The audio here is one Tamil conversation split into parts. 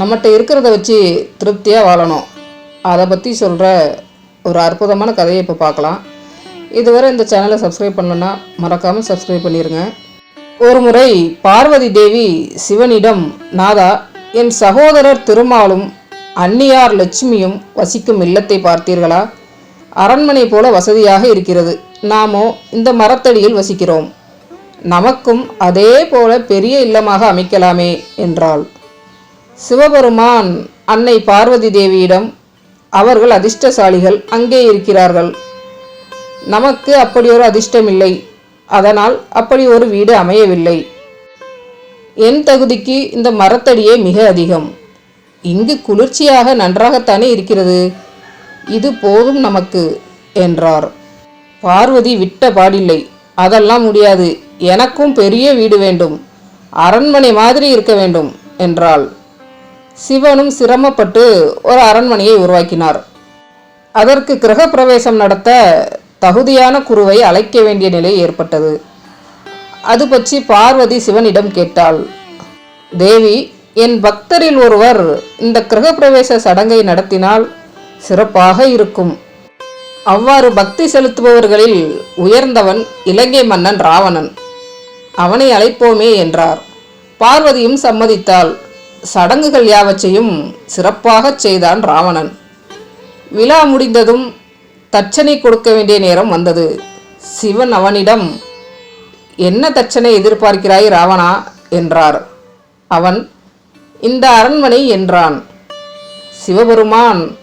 நம்மகிட்ட இருக்கிறத வச்சு திருப்தியாக வாழணும். அதை பற்றி சொல்கிற ஒரு அற்புதமான கதையை இப்போ பார்க்கலாம். இதுவரை இந்த சேனலை சப்ஸ்கிரைப் பண்ணலன்னா மறக்காமல் சப்ஸ்கிரைப் பண்ணிடுங்க ஒரு முறை பார்வதி தேவி சிவனிடம் நாதா என் சகோதரர் திருமாலும் அன்னியார் லட்சுமியும் வசிக்கும் இல்லத்தை பார்த்தீர்களா? அரண்மனை போல வசதியாக இருக்கிறது. நாமோ இந்த மரத்தடியில் வசிக்கிறோம். நமக்கும் அதே போல பெரிய இல்லமாக அமைக்கலாமே என்றாள். சிவபெருமான் அன்னை பார்வதி தேவியிடம் அவர்கள் அதிர்ஷ்டசாலிகள் அங்கே இருக்கிறார்கள். நமக்கு அப்படி ஒரு அதிர்ஷ்டம் இல்லை அதனால் அப்படி ஒரு வீடு அமையவில்லை. என் தகுதிக்கு இந்த மரத்தடியே மிக அதிகம். இங்கு குளிர்ச்சியாக நன்றாகத்தானே இருக்கிறது. இது போதும் நமக்கு என்றார். பார்வதி விட்ட பாடில்லை. அதெல்லாம் முடியாது. எனக்கும் பெரிய வீடு வேண்டும். அரண்மனை மாதிரி இருக்க வேண்டும் என்றாள். சிவனும் சிரமப்பட்டு ஒரு அரண்மனையை உருவாக்கினார். அதற்கு கிரகப்பிரவேசம் நடத்த தகுதியான குருவை அழைக்க வேண்டிய நிலை ஏற்பட்டது. அது பற்றி பார்வதி சிவனிடம் கேட்டாள். தேவி என் பக்தரில் ஒருவர் இந்த கிரகப்பிரவேச சடங்கை நடத்தினால் சிறப்பாக இருக்கும். அவ்வாறு பக்தி செலுத்துபவர்களில் உயர்ந்தவன் இலங்கை மன்னன் ராவணன். அவனை அழைப்போமே என்றார். பார்வதியும் சம்மதித்தாள். சடங்குகள் யாவற்றையும் சிறப்பாகச் செய்தான் ராவணன். விழா முடிந்ததும் தட்சணை கொடுக்க வேண்டிய நேரம் வந்தது. சிவன் அவனிடம் என்ன தட்சணை எதிர்பார்க்கிறாய் ராவணா? என்றார். அவன் இந்த அரண்மனை என்றான். சிவபெருமான்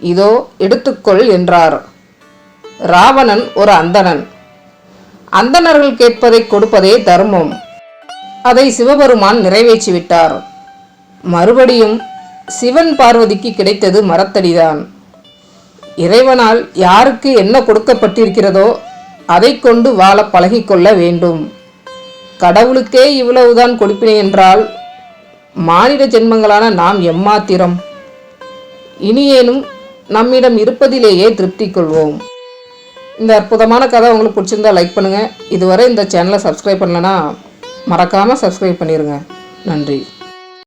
இதோ எடுத்துக்கொள் என்றார். ராவணன் ஒரு அந்தணன். அந்தணர்கள் கேட்பதை கொடுப்பதே தர்மம். அதை சிவபெருமான் நிறைவேற்றிவிட்டார். மறுபடியும் சிவன் பார்வதிக்கு கிடைத்தது மரத்தடிதான். இறைவனால் யாருக்கு என்ன கொடுக்கப்பட்டிருக்கிறதோ அதை கொண்டு வாழ பழகிக்கொள்ள வேண்டும். கடவுளுக்கே இவ்வளவுதான் கொடுப்பினேன் என்றால் மானிட ஜென்மங்களான நாம் எம்மாத்திரம்? இனியேனும் நம்மிடம் இருப்பதிலேயே திருப்தி கொள்வோம். இந்த அற்புதமான கதை உங்களுக்கு பிடிச்சிருந்தா லைக் பண்ணுங்கள் இதுவரை இந்த சேனலை சப்ஸ்கிரைப் பண்ணலன்னா மறக்காமல் சப்ஸ்கிரைப் பண்ணிடுங்க நன்றி.